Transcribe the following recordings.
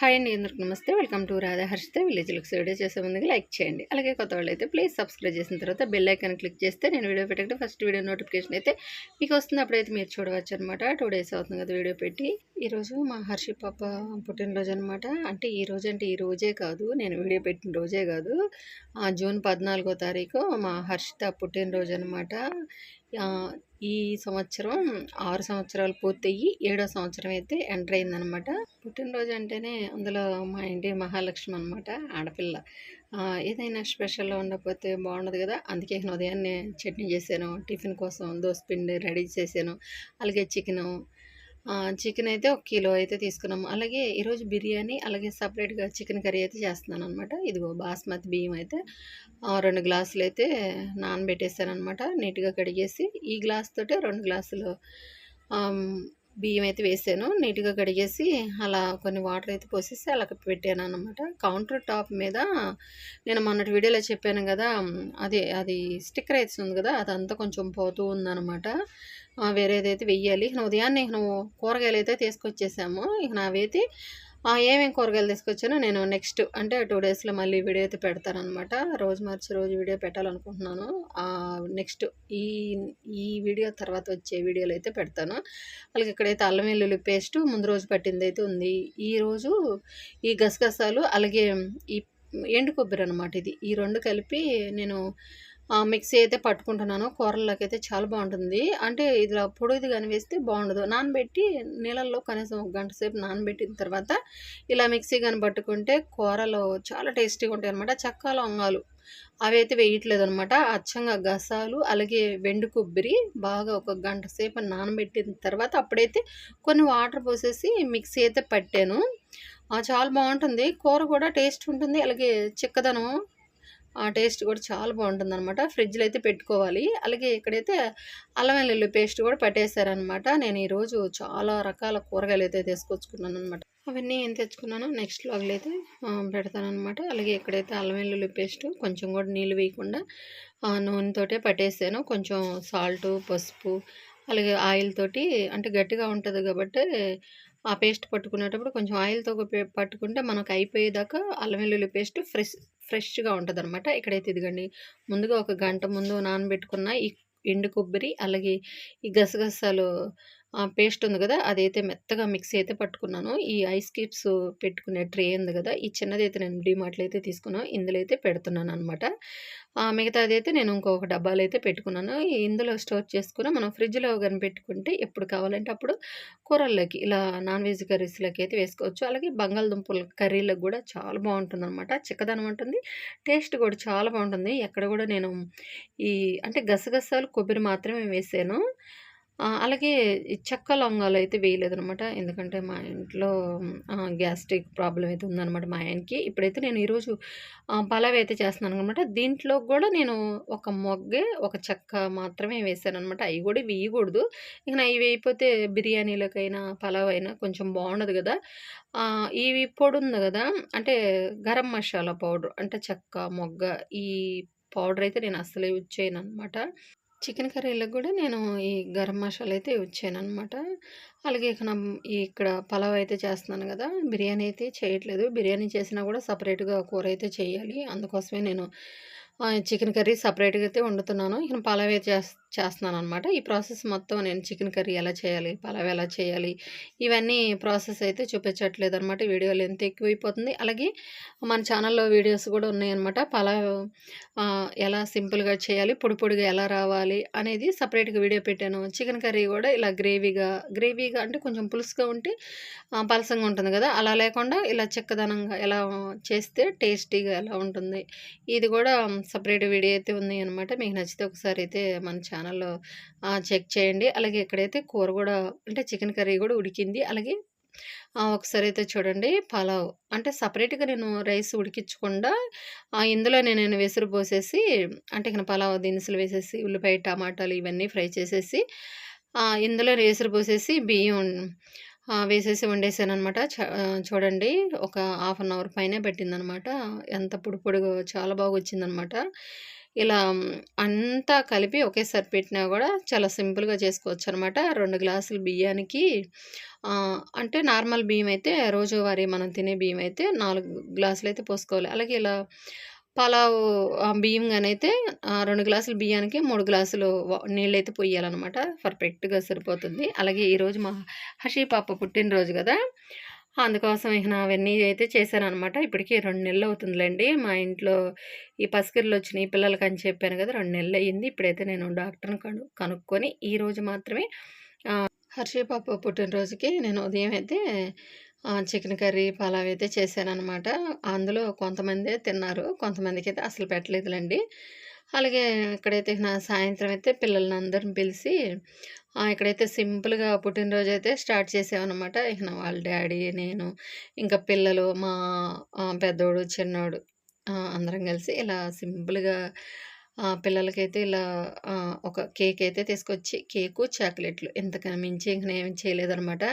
Hi అండి అందరికి నమస్తే. Welcome to Radha Harshitha. Village looks video చేసే ముందుగా లైక్ చేయండి. అలాగే కొత్త వాళ్ళు అయితే ప్లీజ్ సబ్స్క్రైబ్ చేసిన తర్వాత బెల్ ఐకాన్ క్లిక్ చేస్తే నేను వీడియో పెట్టకుండా ఫస్ట్ వీడియో నోటిఫికేషన్ అయితే మీకు వస్తుంది. అప్పుడైతే మీరు చూడవచ్చు అనమాట టూ డేస్ అవుతుంది కదా వీడియో పెట్టి. ఈరోజు మా హర్షి పాప పుట్టినరోజు అనమాట అంటే ఈ రోజు అంటే ఈ రోజే కాదు. నేను వీడియో పెట్టిన రోజే కాదు. ఆ, జూన్ పద్నాలుగో తారీఖు మా హర్షిత పుట్టినరోజు అనమాట ఈ సంవత్సరం ఆరు సంవత్సరాలు పూర్తయ్యి ఏడో సంవత్సరం అయితే ఎంటర్ అయిందనమాట పుట్టినరోజు అంటేనే అందులో మా ఇంటి మహాలక్ష్మి అనమాట ఆడపిల్ల. ఏదైనా స్పెషల్లో ఉండకపోతే బాగుండదు కదా అందుకే నేను ఉదయాన్నే చట్నీ చేశాను టిఫిన్ కోసం దోశ పిండి రెడీ చేశాను అలాగే చికెను చికెన్ అయితే ఒక కిలో అయితే తీసుకున్నాము. అలాగే ఈరోజు బిర్యానీ అలాగే సపరేట్గా చికెన్ కర్రీ అయితే చేస్తున్నాను అనమాట ఇదిగో బాస్మతి బియ్యం అయితే రెండు గ్లాసులు అయితే నానబెట్టేసాను అనమాట నీట్గా కడిగేసి ఈ గ్లాస్ తోటే రెండు గ్లాసులు బియ్యం అయితే వేసాను. నీట్గా కడిగేసి అలా కొన్ని వాటర్ అయితే పోసేసి అలా పెట్టాను అనమాట కౌంటర్ టాప్ మీద నేను మొన్నటి వీడియోలో చెప్పాను కదా అదే అది స్టిక్కర్ అయితే ఉంది కదా అదంతా కొంచెం పోతూ ఉందన్నమాట. వేరేదైతే వెయ్యాలి. ఇక ఉదయాన్నే ఇక కూరగాయలు అయితే తీసుకొచ్చేసాము. ఇక నావైతే ఏమేమి కూరగాయలు తీసుకొచ్చానో నేను నెక్స్ట్ అంటే టూ డేస్లో మళ్ళీ వీడియో అయితే పెడతానమాట రోజు మార్చి రోజు వీడియో పెట్టాలనుకుంటున్నాను. నెక్స్ట్ ఈ ఈ వీడియో తర్వాత వచ్చే వీడియోలు అయితే పెడతాను. అలాగే ఇక్కడైతే అల్లం వెల్లుల్లి పేస్ట్ ముందు రోజు పట్టింది అయితే ఉంది. ఈరోజు ఈ గసగసాలు అలాగే ఈ ఎండు కొబ్బరి అనమాట ఇది. ఈ రెండు కలిపి నేను మిక్సీ అయితే పట్టుకుంటున్నాను. కూరల్లోకి అయితే చాలా బాగుంటుంది. అంటే ఇదిలో పొడిది కానీ వేస్తే బాగుండదు. నానబెట్టి నీళ్ళల్లో కనీసం ఒక గంట సేపు నానబెట్టిన తర్వాత ఇలా మిక్సీ కానీ పట్టుకుంటే కూరలు చాలా టేస్టీగా ఉంటాయి అనమాట చక్కాల వంగాలు. అవి అయితే వేయట్లేదు అనమాట అచ్చంగా గసాలు అలాగే వెండు కొబ్బరి బాగా ఒక గంట సేపు నానబెట్టిన తర్వాత అప్పుడైతే కొన్ని వాటర్ పోసేసి మిక్సీ అయితే పట్టాను. చాలా బాగుంటుంది. కూర కూడా టేస్ట్ ఉంటుంది. అలాగే చిక్కదనం ఆ టేస్ట్ కూడా చాలా బాగుంటుంది అనమాట ఫ్రిడ్జ్లో అయితే పెట్టుకోవాలి. అలాగే ఇక్కడైతే అల్లం వెల్లుల్లి పేస్ట్ కూడా పట్టేశారనమాట నేను ఈరోజు చాలా రకాల కూరగాయలు అయితే తీసుకొచ్చుకున్నాను అనమాట అవన్నీ ఏం తెచ్చుకున్నానో నెక్స్ట్ లాగ్లో అయితే పెడతానమాట అలాగే ఇక్కడైతే అల్లం వెల్లుల్లి పేస్ట్ కొంచెం కూడా నీళ్ళు వేయకుండా నూనెతోటే పట్టేసాను. కొంచెం సాల్ట్ పసుపు అలాగే ఆయిల్ తోటి అంటే గట్టిగా ఉంటుంది కాబట్టి ఆ పేస్ట్ పట్టుకునేటప్పుడు కొంచెం ఆయిల్తో పే- పట్టుకుంటే మనకు అయిపోయేదాకా అల్లం వెల్లుల్లి పేస్ట్ ఫ్రెష్ ఫ్రెష్గా ఉంటుంది అనమాట ఇక్కడైతే ఇదిగండి ముందుగా ఒక గంట ముందు నానబెట్టుకున్న ఈ ఎండు కొబ్బరి అలాగే ఈ గసగసాలు పేస్ట్ ఉంది కదా అదైతే మెత్తగా మిక్సీ అయితే పట్టుకున్నాను. ఈ ఐస్ క్యూబ్స్ పెట్టుకునే ట్రే ఉంది కదా ఈ చిన్నది అయితే నేను డిమార్ట్లో అయితే తీసుకున్నాను. ఇందులో అయితే పెడుతున్నాను అనమాట మిగతాది అయితే నేను ఇంకొక డబ్బాలు అయితే పెట్టుకున్నాను. ఇందులో స్టోర్ చేసుకుని మనం ఫ్రిడ్జ్లో కానీ పెట్టుకుంటే ఎప్పుడు కావాలంటే అప్పుడు కూరల్లోకి ఇలా నాన్ వెజ్ కర్రీస్లోకి అయితే వేసుకోవచ్చు. అలాగే బంగాళదుంపల కర్రీలకు కూడా చాలా బాగుంటుంది అనమాట చిక్కదనం ఉంటుంది టేస్ట్ కూడా చాలా బాగుంటుంది. ఎక్కడ కూడా నేను ఈ అంటే గసగసాలు కొబ్బరి మాత్రమే వేసాను. అలాగే ఈ చెక్క లవంగాలు అయితే వేయలేదనమాట ఎందుకంటే మా ఇంట్లో గ్యాస్ట్రిక్ ప్రాబ్లం అయితే ఉందనమాట మా ఆయనకి. ఇప్పుడైతే నేను ఈరోజు పలావ్ అయితే చేస్తున్నాను అనమాట దీంట్లో కూడా నేను ఒక మొగ్గే ఒక చెక్క మాత్రమే వేసాను అనమాట అవి కూడా వేయకూడదు. ఇక ఇవి వేయకపోతే బిర్యానీలకైనా పలావ్ అయినా కొంచెం బాగుండదు కదా. ఇవి పొడి ఉంది కదా. అంటే గరం మసాలా పౌడర్ అంటే చెక్క మొగ్గ ఈ పౌడర్ అయితే నేను అస్సలే యూజ్ చేయను అనమాట చికెన్ కర్రీలకు కూడా నేను ఈ గరం మసాలా అయితే యూజ్ అనమాట అలాగే ఇక ఇక్కడ పలావ్ అయితే చేస్తున్నాను కదా బిర్యానీ అయితే చేయట్లేదు. బిర్యానీ చేసినా కూడా సపరేట్గా కూర అయితే చేయాలి. అందుకోసమే నేను చికెన్ కర్రీ సపరేట్గా అయితే వండుతున్నాను. ఇక పలావ్ అయితే చేస్ చేస్తున్నాను అనమాట ఈ ప్రాసెస్ మొత్తం నేను చికెన్ కర్రీ ఎలా చేయాలి పలావ్ ఎలా చేయాలి ఇవన్నీ ప్రాసెస్ అయితే చూపించట్లేదు అనమాట వీడియో లెంత్ ఎక్కువైపోతుంది. అలాగే మన ఛానల్లో వీడియోస్ కూడా ఉన్నాయన్నమాట. పలావ్ ఎలా సింపుల్గా చేయాలి పొడి పొడిగా ఎలా రావాలి అనేది సపరేట్గా వీడియో పెట్టాను. చికెన్ కర్రీ కూడా ఇలా గ్రేవీగా గ్రేవీగా అంటే కొంచెం పులుసుగా ఉంటే పలసంగా ఉంటుంది కదా. అలా లేకుండా ఇలా చిక్కదనంగా ఎలా చేస్తే టేస్టీగా ఎలా ఉంటుంది. ఇది కూడా సపరేట్ వీడియో అయితే ఉంది అనమాట మీకు నచ్చితే ఒకసారి అయితే మన ఛానల్లో చెక్ చేయండి. అలాగే ఇక్కడైతే కూర కూడా అంటే చికెన్ కర్రీ కూడా ఉడికింది అలాగే ఒకసారి అయితే చూడండి పలావ్ అంటే సపరేట్గా నేను రైస్ ఉడికించకుండా ఆ, ఇందులో నేను వెసురు పోసేసి అంటే ఇక్కడ పలావ్ దినుసులు వేసేసి ఉల్లిపాయ టమాటాలు ఇవన్నీ ఫ్రై చేసేసి ఆ, ఇందులో వెసురు పోసేసి బియ్యం వేసేసి వండేసాను అనమాట చూడండి ఒక హాఫ్ అన్ అవర్ పైనే పెట్టిందనమాట ఎంత పొడి పొడిగా చాలా బాగా వచ్చిందనమాట ఇలా అంతా కలిపి ఒకేసారి పెట్టినా కూడా చాలా సింపుల్‌గా చేసుకోవచ్చు అనమాట రెండు గ్లాసులు బియ్యానికి అంటే నార్మల్ బియ్యం అయితే రోజువారీ మనం తినే బియ్యం అయితే నాలుగు గ్లాసులు అయితే పోసుకోవాలి. అలాగే ఇలా పలావు బియ్యం కానైతే రెండు గ్లాసులు బియ్యానికి మూడు గ్లాసులు నీళ్ళు నీళ్ళైతే పొయ్యాలన్నమాట పర్ఫెక్ట్‌గా సరిపోతుంది. అలాగే ఈరోజు మా హర్షి పాప పుట్టినరోజు కదా అందుకోసం ఇక అవన్నీ అయితే చేశానమాట ఇప్పటికీ రెండు నెలలు అవుతుందిలేండి మా ఇంట్లో ఈ పసికిర్లొచ్చినియి పిల్లలకని చెప్పాను కదా రెండు నెలలు అయ్యింది ఇప్పుడైతే నేను డాక్టర్‌ని కను కనుక్కొని ఈరోజు మాత్రమే ఆహ్, హర్షి పాప పుట్టినరోజుకి నేను ఉదయం అయితే చికెన్ కర్రీ, పలావ్ అయితే చేశాననమాట. అందులో కొంతమందే తిన్నారు. కొంతమందికి అయితే అసలు పెట్టలేదులేండి అలాగే ఇక్కడైతే నా సాయంత్రం అయితే పిల్లల్ని అందరిని పిలిచి ఇక్కడైతే సింపుల్‌గా పుట్టినరోజైతే స్టార్ట్ చేసామన్నమాట ఇక వాళ్ళ డాడీ నేను, ఇంకా పిల్లలు, మా పెద్దోడు, చిన్నోడు అందరం కలిసి ఇలా సింపుల్‌గా పిల్లలకైతే ఇలా ఒక కేక్ అయితే తీసుకొచ్చి కేకు, చాక్లెట్‌లు ఇంతకన్నా మించి ఇంక చేయలేదనమాట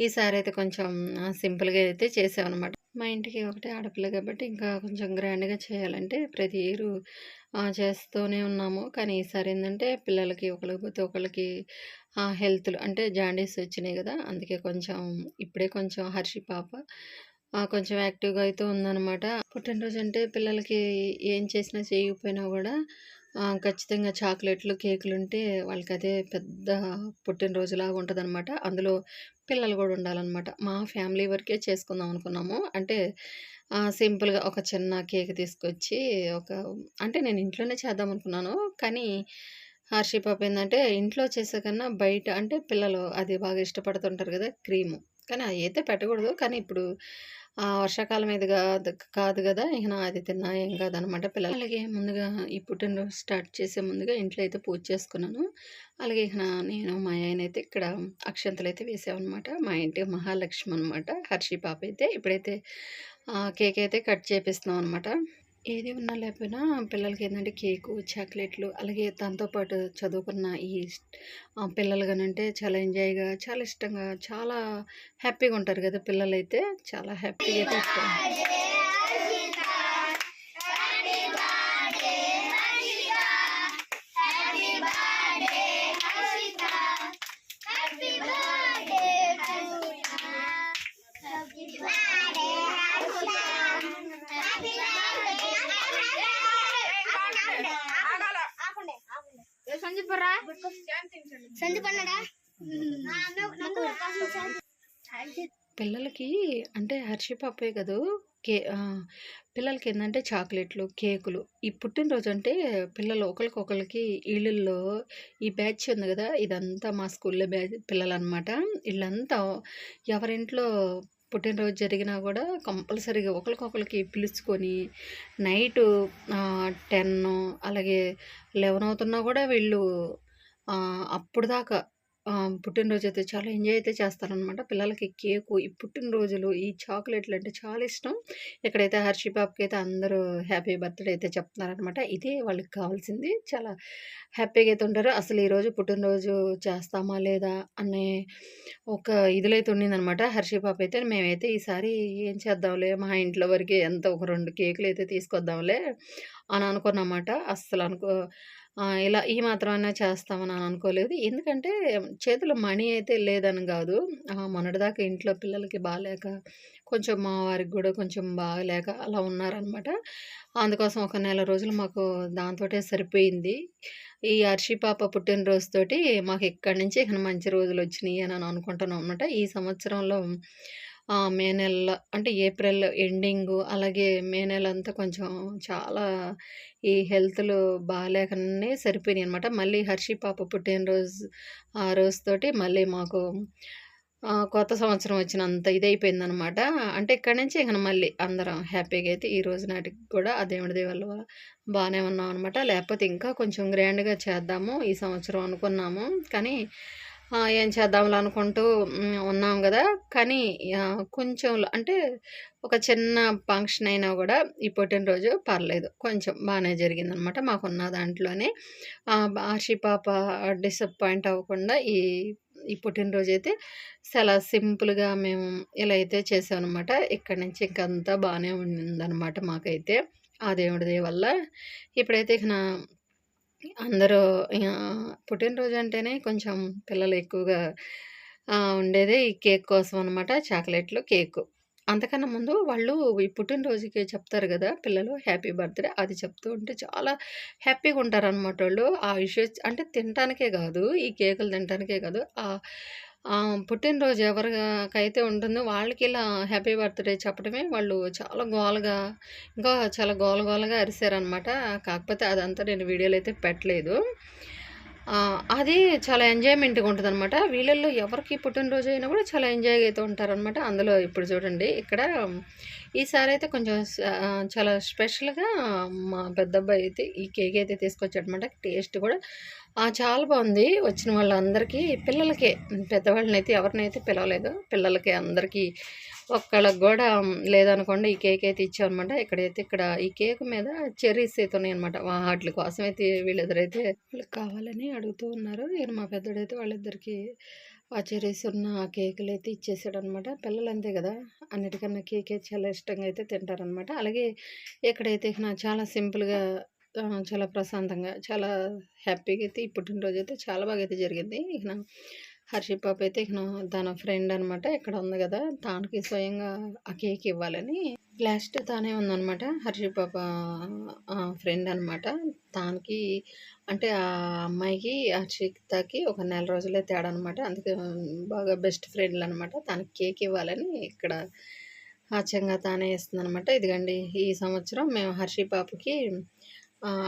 ఈసారి అయితే కొంచెం సింపుల్‌గా అయితే చేసామన్నమాట మా ఇంటికి ఒకటే ఆడపిల్ల కాబట్టి ఇంకా కొంచెం గ్రాండ్‌గా చేయాలంటే ప్రతి ఇయరు చేస్తూనే ఉన్నాము. కానీ ఈసారి ఏంటంటే పిల్లలకి ఒకరికి పోతే ఒకరికి హెల్త్‌లు అంటే జాండీస్ వచ్చినాయి కదా అందుకే కొంచెం ఇప్పుడే కొంచెం హర్షి పాప కొంచెం యాక్టివ్‌గా అయితే ఉందనమాట. పుట్టినరోజు అంటే పిల్లలకి ఏం చేసినా చేయకపోయినా కూడా ఖచ్చితంగా చాక్లెట్‌లు, కేకులుంటే వాళ్ళకదే పెద్ద పుట్టినరోజులాగా ఉంటదనమాట. అందులో పిల్లలు గూడా ఉండాలనమాట. మా ఫ్యామిలీ వరకే చేసుకుందాం అనుకున్నాము. అంటే ఆహ్, సింపుల్‌గా ఒక చిన్న కేక్ తీసుకొచ్చి ఒక అంటే నేను ఇంట్లోనే చేద్దామనుకున్నాను. కానీ హర్షి పాప ఏందంటే ఇంట్లో చేసే కన్నా బయట అంటే పిల్లలు అది బాగా ఇష్టపడుతుంటారు గదా! క్రీము. కానీ అయితే పెట్టకూడదు. కానీ ఇప్పుడు వర్షాకాలం ఇది కాదు కాదు కదా ఇక నా అది తిన్నా ఏం కాదనమాట పిల్లలు. అలాగే ముందుగా ఈ పుట్టినరోజు స్టార్ట్ చేసే ముందుగా ఇంట్లో అయితే పూజ చేసుకున్నాను. అలాగే ఇక నేను మా ఆయన అయితే ఇక్కడ అక్షంతలు అయితే వేసామన్నమాట మా ఇంటి మహాలక్ష్మి అనమాట. హర్షి పాప అయితే. ఇప్పుడైతే కేక్ అయితే కట్ చేపిస్తున్నాం అనమాట. ఏది ఉన్నా లేకపోయినా పిల్లలకి ఏంటంటే కేకు, చాక్లెట్‌లు అలాగే దాంతో పాటు చదువుకున్న ఈ పిల్లలు కానంటే చాలా ఎంజాయ్‌గా, చాలా ఇష్టంగా, చాలా హ్యాపీగా ఉంటారు కదా పిల్లలైతే. చాలా హ్యాపీగా అయితే పిల్లలకి అంటే హర్షి పాపే కదూ కే పిల్లలకి ఏంటంటే చాక్లెట్‌లు, కేకులు ఈ పుట్టినరోజు అంటే పిల్లలు ఒకరికొకరికి ఇళ్ళల్లో ఈ బ్యాచ్ ఉంది కదా ఇదంతా మా స్కూల్‌లో బ్యాచ్ పిల్లలనమాట. వీళ్ళంతా ఎవరింట్లో పుట్టినరోజు జరిగినా కూడా కంపల్సరీగా ఒకరికొకరికి పిలుచుకొని నైట్ టెన్ అలాగే 11 అవుతున్నా కూడా వీళ్ళు అప్పుడు దాకా పుట్టినరోజు అయితే చాలా ఎంజాయ్ అయితే చేస్తారనమాట. పిల్లలకి కేకు, ఈ పుట్టినరోజులు, ఈ చాక్లెట్‌లు అంటే చాలా ఇష్టం. ఇక్కడైతే హర్షి అయితే అందరూ హ్యాపీ బర్త్‌డే అయితే చెప్తున్నారనమాట. ఇదే వాళ్ళకి కావాల్సింది. చాలా హ్యాపీగా అయితే ఉంటారు. అసలు ఈరోజు పుట్టినరోజు చేస్తామా లేదా అనే ఒక ఇదిలో అయితే ఉండిందనమాట. హర్షి పాప అయితే మేమైతే ఈసారి ఏం చేద్దాంలే మా ఇంట్లో వరకు ఎంత ఒక రెండు కేకులు అయితే తీసుకొద్దాంలే అని అనుకున్నమాట అస్సలు అనుకో ఇలా ఈ మాత్రమైనా చేస్తామని అని అనుకోలేదు. ఎందుకంటే చేతిలో మనీ అయితే లేదని కాదు మొన్నటిదాకా ఇంట్లో పిల్లలకి బాగాలేక కొంచెం మా వారికి కూడా కొంచెం బాగాలేక అలా ఉన్నారనమాట. అందుకోసం ఒక నెల రోజులు మాకు దాంతోటే సరిపోయింది. ఈ హర్షి పాప పుట్టినరోజుతోటి మాకు ఇక్కడి నుంచి ఇక మంచి రోజులు వచ్చినాయి అని అనుకుంటున్నాం అనమాట. ఈ సంవత్సరంలో మే నెలలో అంటే ఏప్రిల్ ఎండింగు అలాగే మే నెల అంతా కొంచెం చాలా ఈ హెల్త్‌లు సరిపోయాయి అనమాట మళ్ళీ హర్షి పాప పుట్టినరోజు ఆ రోజుతోటి మళ్ళీ మాకు కొత్త సంవత్సరం వచ్చినంత ఇది అయిపోయిందనమాట అంటే ఇక్కడి నుంచి ఇక మళ్ళీ అందరం హ్యాపీగా అయితే ఈ రోజు నాటికి కూడా ఆ దేవుడి దయ బాగానే ఉన్నాం అనమాట లేకపోతే ఇంకా కొంచెం గ్రాండ్‌గా చేద్దాము ఈ సంవత్సరం అనుకున్నాము. కానీ ఏం చేద్దాంలో అనుకుంటూ ఉన్నాం కదా కానీ కొంచెం అంటే ఒక చిన్న ఫంక్షన్ అయినా కూడా ఈ పుట్టినరోజు పర్లేదు. కొంచెం బాగానే జరిగిందనమాట. మాకున్న దాంట్లోనే ఆర్షి పాప డిసప్పాయింట్ అవ్వకుండా ఈ ఈ పుట్టినరోజైతే చాలా సింపుల్‌గా మేము ఇలా అయితే చేసామనమాట. ఇక్కడ నుంచి ఇంకంతా బాగానే ఉండిందనమాట మాకైతే. ఆ దేవుడి దయ వల్ల ఇప్పుడైతే ఇక నా అందరూ పుట్టినరోజు అంటేనే కొంచెం పిల్లలు ఎక్కువగా ఉండేదే ఈ కేక్ కోసం అనమాట. చాక్లెట్‌లు, కేకు. అంతకన్నా ముందు వాళ్ళు ఈ పుట్టినరోజుకి చెప్తారు కదా పిల్లలు హ్యాపీ బర్త్‌డే అది చెప్తూ ఉంటే చాలా హ్యాపీగా ఉంటారనమాట వాళ్ళు ఆ ఇష్యూస్ అంటే తినటానికే కాదు ఈ కేకులు తినటానికే కాదు ఆ పుట్టినరోజు ఎవరికైతే ఉంటుందో వాళ్ళకి ఇలా హ్యాపీ బర్త్‌డే చెప్పడమే వాళ్ళు చాలా గోలగా, ఇంకా చాలా గోల గోలగా అరిసారనమాట. కాకపోతే అదంతా నేను వీడియోలో అయితే పెట్టలేదు. అది చాలా ఎంజాయ్‌మెంట్‌గా ఉంటదనమాట. వీళ్ళల్లో ఎవరికి పుట్టినరోజు అయినా కూడా చాలా ఎంజాయ్‌గా అయితే ఉంటారనమాట. అందులో ఇప్పుడు చూడండి ఇక్కడ ఈసారి అయితే కొంచెం చాలా స్పెషల్‌గా మా పెద్దబ్బాయి అయితే ఈ కేక్ అయితే తీసుకొచ్చాడనమాట. టేస్ట్ కూడా చాలా బాగుంది వచ్చిన వాళ్ళందరికీ పిల్లలకే పెద్దవాళ్ళనైతే ఎవరినైతే పిలవలేదు. పిల్లలకి అందరికీ ఒక్కళ్ళకి కూడా లేదనుకోండి ఈ కేక్ అయితే ఇచ్చామన్నమాట ఇక్కడైతే ఇక్కడ ఈ కేక్ మీద చెర్రీస్ అయితే ఉన్నాయన్నమాట. వాటి కోసం అయితే వీళ్ళిద్దరైతే వాళ్ళకి కావాలని అడుగుతూ ఉన్నారు. నేను మా పెద్దడైతే వాళ్ళిద్దరికీ ఆ కేకులు అయితే ఇచ్చేసాడు ఇచ్చేసాడనమాట. పిల్లలు అంతే గదా! అన్నిటికన్నా కేకే చాలా ఇష్టంగా అయితే తింటారనమాట. అలాగే ఇక్కడైతే చాలా సింపుల్‌గా చాలా ప్రశాంతంగా, చాలా హ్యాపీగా అయితే ఈ పుట్టినరోజు అయితే చాలా బాగా అయితే జరిగింది. ఇక హర్షి పాప అయితే ఇక తన ఫ్రెండ్ అనమాట. ఇక్కడ ఉంది కదా తానకి స్వయంగా ఆ కేక్ ఇవ్వాలని లాస్ట్ తానే ఉందనమాట. హర్షి పాప ఫ్రెండ్ అనమాట. తానికి అంటే ఆ అమ్మాయికి హర్షితకి ఒక నెల రోజులే తేడా అనమాట. అందుకే బాగా బెస్ట్ ఫ్రెండ్లు అనమాట తనకి కేక్ ఇవ్వాలని ఇక్కడ ఆచంగా తానే ఇస్తుందనమాట. ఇదిగోండి ఈ సంవత్సరం మేము హర్షి పాపకి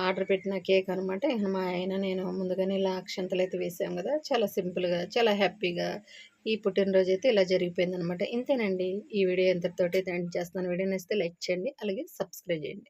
ఆర్డర్ పెట్టిన కేక్ అనమాట. మా ఆయన నేను ముందుగానే ఇలా అక్షింతలైతే వేసాం కదా చాలా సింపుల్‌గా, చాలా హ్యాపీగా ఈ పుట్టినరోజు అయితే ఇలా జరిగిపోయిందనమాట. ఇంతేనండి. ఈ వీడియో ఎంతటితోటి ఎండ్ చేస్తున్నాను. వీడియో నచ్చితే లైక్ చేయండి. అలాగే సబ్స్క్రైబ్ చేయండి.